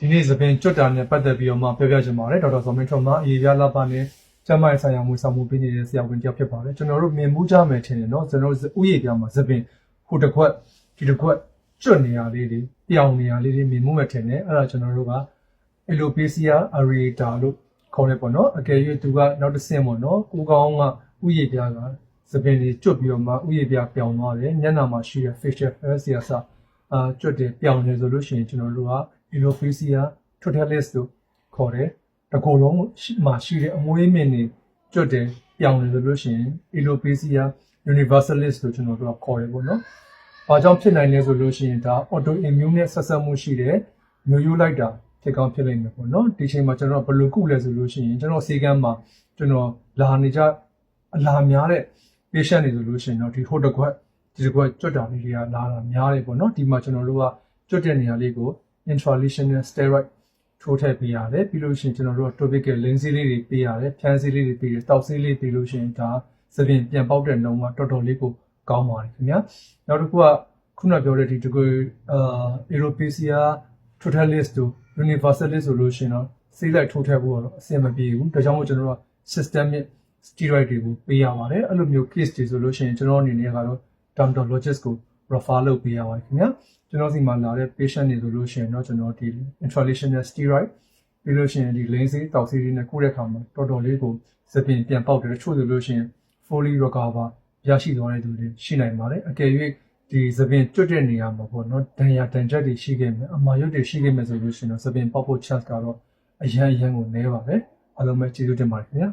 ဒီနေ့သပင်ကျွတ်တာနဲ့ပတ်သက်ပြီးတော့မှပြောပြချင်ပါတယ်ဒေါက်တာဇော်မင်းထွန်းမှာအေးပြလာပါနဲ့ကျန်းမာရေးဆိုင်ရာမှုဆောင်မှုပေးနေတဲ့ဆရာဝန်တစ်ယောက်ဖြစ်ပါတယ်ကျွန်တော်တို့မြင်မှုကြမယ်ထင်တယ်နော်ကျွန်တော်တို့ဥယျာဉ်ပြမှာသပင်ဟိုတစ်ခွက်ဒီတစ်ခွက်ကျွတ်နေရလေးတွေပြောင်နေရလေးတွေမြင်မှုမဲ့ထင်တယ်အဲ့ဒါကျွန်တော်တို့က alopecia areata လို့ခေါ်တယ်ပေါ့နော်အကယ်၍သူကနောက်တစ်ဆင့်ပေါ့နော်ကိုကောင်းကဥယျာဉ်ပြကသပင်တွေကျွတ်ပြီးတော့မှဥယျာဉ်ပြပြောင်သွားတယ်မျက်နှာမှာရှိတဲ့ facial hair ဆီယာစာအာကျွတ်တယ်ပြောင်တယ်ဆိုလို့ရှိရင်ကျွန်တော်တို့က alopecia totalis လို့ခေါ်တယ်တကူလုံးရှိမှာရှိတဲ့အမွေးမြင့်တွေကျွတ်တယ်ပြောင်တယ်ဆိုလို့ရှိရင် alopecia universalis လို့ကျွန်တော်တို့ကခေါ်တယ်ပေါ့နော်။ဘာကြောင့်ဖြစ်နိုင်လဲဆိုလို့ရှိရင်ဒါ autoimmune နဲ့ဆက်ဆက်မှုရှိတဲ့မျိုးရိုးလိုက်တာဖြစ်ကောင်းဖြစ်လိမ့်မယ်ပေါ့နော်။ဒီချိန်မှာကျွန်တော်ဘယ်လိုကုလဲဆိုလို့ရှိရင်ကျွန်တော်စေကမ်းမှာကျွန်တော်လာနေကြအလာများတဲ့ patient တွေဆိုလို့ရှိရင်တော့ဒီဟိုတစ်ခွက်ဒီတစ်ခွက်ကျွတ်တာလေးတွေကလာတာများတယ်ပေါ့နော်။ဒီမှာကျွန်တော်တို့ကကျွတ်တဲ့နေရာလေးကို intralesional steroid ထိုးထည့်ပေးရတယ်ပြီးလို့ရှိရင်ကျွန်တော်တို့က topical လင်းဆေးလေးတွေပေးရတယ်ဖြန်းဆေးလေးတွေပေးတယ်တောက်ဆေးလေးပေးလို့ရှိရင်ဒါသဖြင့်ပြန်ပေါက်တဲ့နှုံကတော်တော်လေးကိုကောင်းပါတယ်ခင်ဗျာနောက်တစ်ခုကခုနပြောတဲ့ဒီတကူအာ Europecia totalis တို့ universalis ဆိုလို့ရှိရင်တော့ဆေးလိုက်ထိုးထည့်ဖို့တော့အဆင်မပြေဘူးဒါကြောင့်မို့ကျွန်တော်တို့က systemic steroid တွေကိုပေးရပါတယ်အဲ့လိုမျိုး case တွေဆိုလို့ရှိရင်ကျွန်တော်အနေနဲ့ကတော့ dermatologist ကို refer လုပ်ပေးရပါတယ်ခင်ဗျာကျွန်တော်စီမှာလာတဲ့ patient တွေဆိုလို့ရှိရင်တော့ကျွန်တော်ဒီ intralesional steroid ပြီးလို့ရှိရင်ဒီ lens တောက်စီးလေးနဲ့ကုတဲ့အခါမှာတော်တော်လေးကိုသပင်ပြန်ပေါက်တယ်တချို့ဆိုလို့ရှိရင် fully recover ရရှိသွားတဲ့သူတွေရှိနိုင်ပါတယ်အကယ်၍ဒီသပင်ကျွတ်တဲ့နေရာမှာပေါ့နော်ဒဏ်ရာတန်ချက်တွေရှိခဲ့မယ်အမာရွတ်တွေရှိခဲ့မယ်ဆိုလို့ရှိရင်တော့သပင်ပေါက်ဖို့ chance ကတော့အရန်အရန်ကိုနည်းပါတယ်အားလုံးပဲကျေးဇူးတင်ပါတယ်ခင်ဗျာ